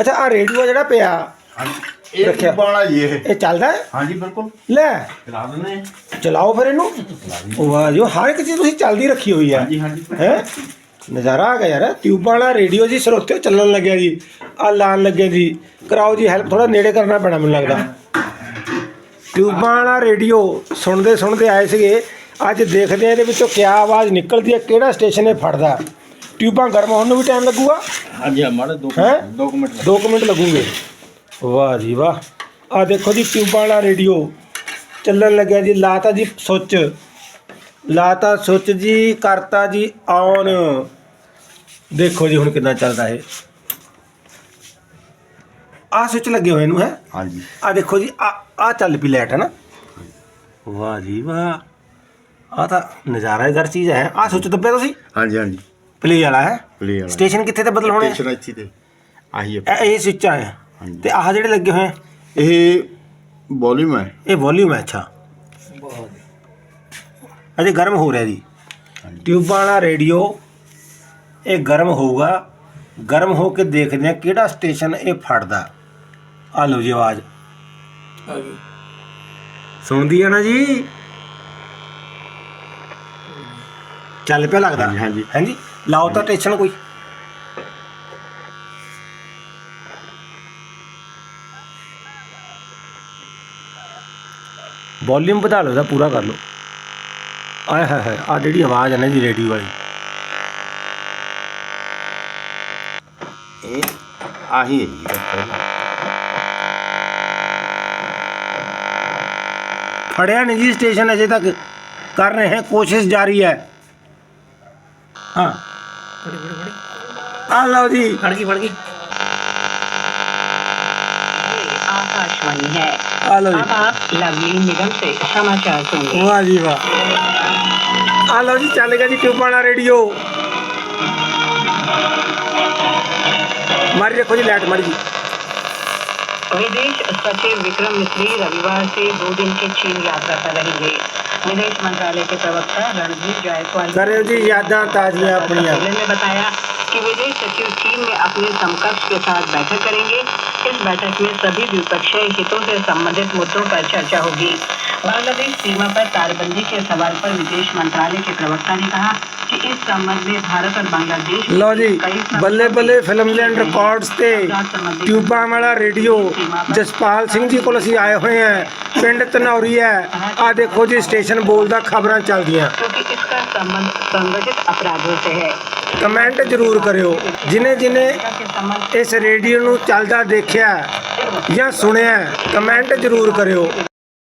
ਅੱਛਾ ਆ ਰੇਡੀਓ ਜਿਹੜਾ ਪਿਆ। ਹਾਂਜੀ ਇਹ ਰੱਖਿਆ। ਟਿਊਬਾਂ ਵਾਲਾ ਜੀ ਇਹ। ਇਹ ਚੱਲਦਾ ਹੈ? ਹਾਂਜੀ ਬਿਲਕੁਲ। ਲੈ। ਚਲਾ ਦਿੰਦੇ ਹਾਂ। ਚਲਾਓ ਫਿਰ ਇਹਨੂੰ। ਵਾਹ ਜੋ ਹਰ ਇੱਕ ਚੀਜ਼ ਤੁਸੀਂ ਚੱਲਦੀ ਰੱਖੀ ਹੋਈ ਹੈ ਹਾਂਜੀ ਹਾਂਜੀ। ਹੈ? ਨਜ਼ਾਰਾ ਆ ਗਿਆ ਯਾਰ। ਟਿਊਬਾਂ ਵਾਲਾ ਰੇਡੀਓ ਜੀ ਸਰੋਤਿਓ ਚੱਲਣ ਲੱਗਿਆ ਜੀ। ਆ ਲਾਣ ਲੱਗੇ ਜੀ। ਕਰਾਓ ਜੀ ਹੈਲਪ ਥੋੜਾ ਨੇੜੇ ਕਰਨਾ ਪੈਣਾ ਮੈਨੂੰ ਲੱਗਦਾ। ਟਿਊਬਾਂ ਵਾਲਾ ਰੇਡੀਓ ਸੁਣਦੇ ਸੁਣਦੇ ਆਏ ਸੀਗੇ। ਅੱਜ ਦੇਖਦੇ ਆ ਇਹਦੇ ਵਿੱਚੋਂ ਕੀ ਆਵਾਜ਼ ਨਿਕਲਦੀ ਹੈ ਕਿਹੜਾ ਸਟੇਸ਼ਨ ਇਹ ਫੜਦਾ। ਟਿਊਬਾਂ ਗਰਮ ਹੋਣ ਨੂੰ ਵੀ ਟਾਈਮ ਲੱਗੂਗਾ? ਹਾਂਜੀ ਹਾਂ ਮਾੜੇ ਦੋ ਹੈਂ? ਦੋ ਕੁ ਮਿੰਟ 2 ਮਿੰਟ ਲੱਗੂਗੇ। ਵਾਹ ਜੀ ਵਾਹ। ਆ ਦੇਖੋ ਜੀ ਟਿਊਬਾਂ ਵਾਲਾ ਰੇਡੀਓ ਚੱਲਣ ਲੱਗਿਆ ਜੀ। ਲਾਤਾ ਜੀ ਸੁੱਚ। ਲਾਤਾ ਸੁੱਚ ਜੀ ਕਰਤਾ ਜੀ ਔਨ ਦੇਖੋ ਜੀ ਹੁਣ ਕਿੰਨਾ ਚੱਲਦਾ ਇਹ। ਆ ਸੁੱਚ ਲੱਗੇ ਹੋਏ ਨੂੰ ਹੈ? ਹਾਂਜੀ। ਆ ਦੇਖੋ ਜੀ ਆ ਆ ਚੱਲ ਪਈ ਲਾਈਟ ਹੈ ਨਾ ਵਾਹ ਜੀ ਵਾਹ। ਆ ਤਾਂ ਨਜ਼ਾਰਾ ਇਧਰ ਚੀਜ਼ ਹੈ। ਆ ਸੁੱਚ ਦੱਬਿਆ ਤੁਸੀਂ? ਹਾਂਜੀ ਹਾਂਜੀ। ਪਲੇ ਵਾਲਾ ਹੈ? ਪਲੇ ਵਾਲਾ। ਸਟੇਸ਼ਨ ਕਿੱਥੇ ਤੇ ਬਦਲ ਹੋਣੇ ਸਟੇਸ਼ਨ ਇੱਥੇ ਤੇ। ਆਹੀ ਹੈ ਇਹ ਇਹ ਸਵਿੱਚ ਆ ਹਾਂਜੀ। ਤੇ ਆਹ ਜਿਹੜੇ ਲੱਗੇ ਹੋਏ ਆ, ਇਹ ਵੋਲਿਊਮ ਹੈ। ਇਹ ਵੋਲਿਊਮ ਹੈ ਅੱਛਾ। ਅਜੇ ਗਰਮ ਹੋ ਰਿਹਾ ਜੀ। ਟਿਊਬਾਂ ਵਾਲਾ ਰੇਡੀਓ ਇਹ ਗਰਮ ਹੋਊਗਾ। ਗਰਮ ਹੋ ਕੇ ਦੇਖਦੇ ਆ ਕਿਹੜਾ ਸਟੇਸ਼ਨ ਇਹ ਫੜਦਾ। ਆ ਲਓ ਜੀ ਆਵਾਜ਼। ਸੁਣਦੀ ਆ ਨਾ ਜੀ? ਚੱਲ ਪਿਆ ਲੱਗਦਾ। ਹਾਂਜੀ, ਹਾਂਜੀ। ਹਾਂਜੀ। ਲਾਓ ਤਾਂ ਟੈਸ਼ਨ ਕੋਈ। ਵੋਲਿਊਮ ਵਧਾ ਲਓ ਦਾ ਪੂਰਾ ਕਰ ਲਓ। ਆਏ ਹਾਏ ਹਾਏ ਆ ਜਿਹੜੀ ਆਵਾਜ਼ ਹੈ ਨਾ ਜੀ ਰੇਡੀਓ ਵਾਲੀ। ਇਹ ਆਹੀ ਹੈ ਜੀ ਫੜਿਆ ਨਹੀਂ ਜੀ ਸਟੇਸ਼ਨ ਅਜੇ ਤੱਕ। ਕਰ ਰਹੇ ਹੈ, ਕੋਸ਼ਿਸ਼ ਜਾਰੀ ਹੈ। हाँ हाँ आ लो जी फड़ गई फड़ गई आकाशवाणी है आ लो अब जी आप लवली निगम से समाचार सुनिए वाह जी वाह आ लो जी चलेगा जी ट्यूब वाला रेडियो मारी रखो जी लाइट मारी जी विदेश सचिव विक्रम मिश्री रविवार से दो दिन की चीन यात्रा पर रहेंगे विदेश मंत्रालय के प्रवक्ता रणदीप जायसवाल ने करे जी यादां ताजियां अपनियां। सम्मेलन में बताया कि विदेश सचिव चीन में अपने समकक्ष के साथ बैठक करेंगे इस बैठक में सभी द्विपक्षीय हितों से संबंधित मुद्दों पर चर्चा होगी बांग्लादेश सीमा पर तारबंदी के सवाल पर विदेश मंत्रालय के प्रवक्ता ने कहा कि इस संबंध में भारत और बांग्लादेश ਲਓ ਜੀ कई ਬੱਲੇ ਬੱਲੇ ਫਿਲਮਲੈਂਡ ਰਿਕਾਰਡਸ ਤੇ ਟਿਊਬਾਂ ਵਾਲਾ ਰੇਡੀਓ ਜਸਪਾਲ ਸਿੰਘ ਜੀ ਕੋਲ ਅਸੀਂ ਆਏ ਹੋਏ ਹਾਂ ਪਿੰਡ ਧਨੌਰੀ ਹੈ ਆ ਦੇਖੋ ਜੀ ਸਟੇਸ਼ਨ ਬੋਲਦਾ ਖਬਰਾਂ ਚੱਲਦੀਆਂ क्योंकि इसका संबंध संगठित अपराधों से है ਕਮੈਂਟ ਜ਼ਰੂਰ ਕਰਿਓ। ਜਿਨੇ ਜਿਨੇ ਇਸ ਰੇਡੀਓ ਨੂੰ ਚੱਲਦਾ ਦੇਖਿਆ ਜਾਂ ਸੁਣਿਆ, ਕਮੈਂਟ ਜ਼ਰੂਰ ਕਰਿਓ।